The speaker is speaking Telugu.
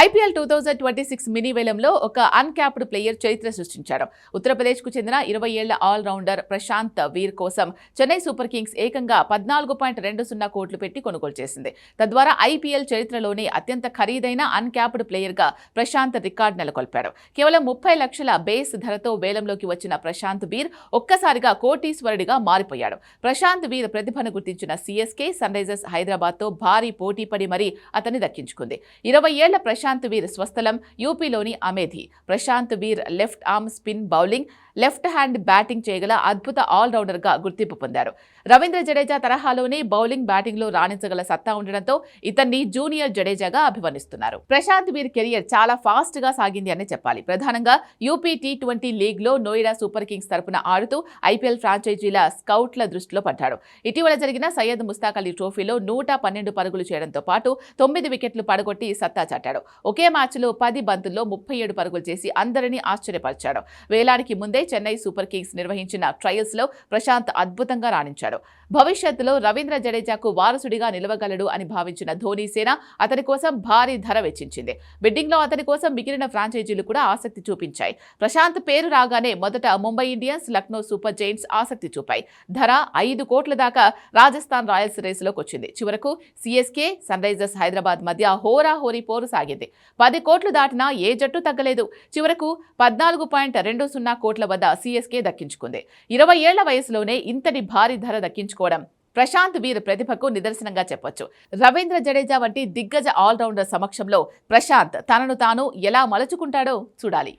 IPL two thousand twenty six mini వేలంలో ఒక అన్క్యాప్డ్ ప్లేయర్ చరిత్ర సృష్టించారు. ఉత్తరప్రదేశ్కు చెందిన ఇరవై ఏళ్ళ ఆల్రౌండర్ ప్రశాంత్ వీర్ కోసం చెన్నై సూపర్ కింగ్స్ ఏకంగా పద్నాలుగు పాయింట్ రెండు సున్నా కోట్లు పెట్టి కొనుగోలు చేసింది. తద్వారా ఐపీఎల్ చరిత్రలోనే అత్యంత ఖరీదైన అన్క్యాప్డ్ ప్లేయర్గా ప్రశాంత్ రికార్డు నెలకొల్పాడు కేవలం ముప్పై లక్షల బేస్ ధరతో వేలంలోకి వచ్చిన ప్రశాంత్ వీర్ ఒక్కసారిగా కోటీశ్వరుడిగా మారిపోయాడు. ప్రశాంత్ వీర్ ప్రతిభను గుర్తించిన సీఎస్కే సన్ రైజర్స్ హైదరాబాద్తో భారీ పోటీ పడి మరీ అతన్ని దక్కించుకుంది. ఇరవై ఏళ్ళ ప్రశాంత్ ప్రశాంత్ వీర్ స్వస్థలం యూపీలోని Amethi. Prashant Veer left arm spin bowling left hand batting చేయగల అద్భుత ఆల్రౌండర్గా గుర్తింపు పొందారు. రవీంద్ర జడేజా తరహాలోనే బౌలింగ్ బ్యాటింగ్లో రాణించగల సత్తా ఉండడంతో ఇతన్ని జూనియర్ జడేజాగా అభివర్ణిస్తున్నారు. ప్రశాంత్ వీర్ కెరియర్ చాలా ఫాస్ట్గా సాగింది అని చెప్పాలి. ప్రధానంగా యూపీ టీ ట్వంటీ లీగ్లో నోయిడా సూపర్ కింగ్స్ తరపున ఆడుతూ ఐపీఎల్ ఫ్రాంచైజీల స్కౌట్ల దృష్టిలో పడ్డాడు. ఇటీవల జరిగిన సయ్యద్ ముస్తాక్ అలీ ట్రోఫీలో నూట పన్నెండు పరుగులు చేయడంతో పాటు తొమ్మిది వికెట్లు పడగొట్టి సత్తా చాటాడు. ఒకే మ్యాచ్లో పది బంతుల్లో ముప్పై ఏడు పరుగులు చేసి అందరినీ ఆశ్చర్యపరిచాడు. వేలానికి ముందే చెన్నై సూపర్ కింగ్స్ నిర్వహించిన ట్రయల్స్లో ప్రశాంత్ అద్భుతంగా రాణించాడు. భవిష్యత్తులో రవీంద్ర జడేజాకు వారసుడిగా నిలవగలడు అని భావించిన ధోనీ సేన అతని కోసం భారీ ధర వెచ్చించింది. బిడ్డింగ్లో అతని కోసం మిగిలిన ఫ్రాంచైజీలు కూడా ఆసక్తి చూపించాయి. ప్రశాంత్ పేరు రాగానే మొదట Mumbai Indians Lucknow super giants ఆసక్తి చూపాయి. ధర ఐదు కోట్ల దాకా రాజస్థాన్ రాయల్స్ రేసులోకి వచ్చింది. చివరకు సిఎస్కే సన్ రైజర్స్ హైదరాబాద్ మధ్య హోరాహోరీ పోరు సాగింది. పది కోట్లు దాటినా ఏ జట్టు తగ్గలేదు. చివరకు పద్నాలుగు పాయింట్ రెండు సున్నా కోట్ల వద్ద సిఎస్కే దక్కించుకుంది. ఇరవై ఏళ్ళ వయసులోనే ఇంతటి భారీ ధర దక్కించుకోవడం ప్రశాంత్ వీర్ ప్రతిభకు నిదర్శనంగా చెప్పొచ్చు. రవీంద్ర జడేజా వంటి దిగ్గజ ఆల్రౌండర్ సమక్షంలో ప్రశాంత్ తనను తాను ఎలా మలుచుకుంటాడో చూడాలి.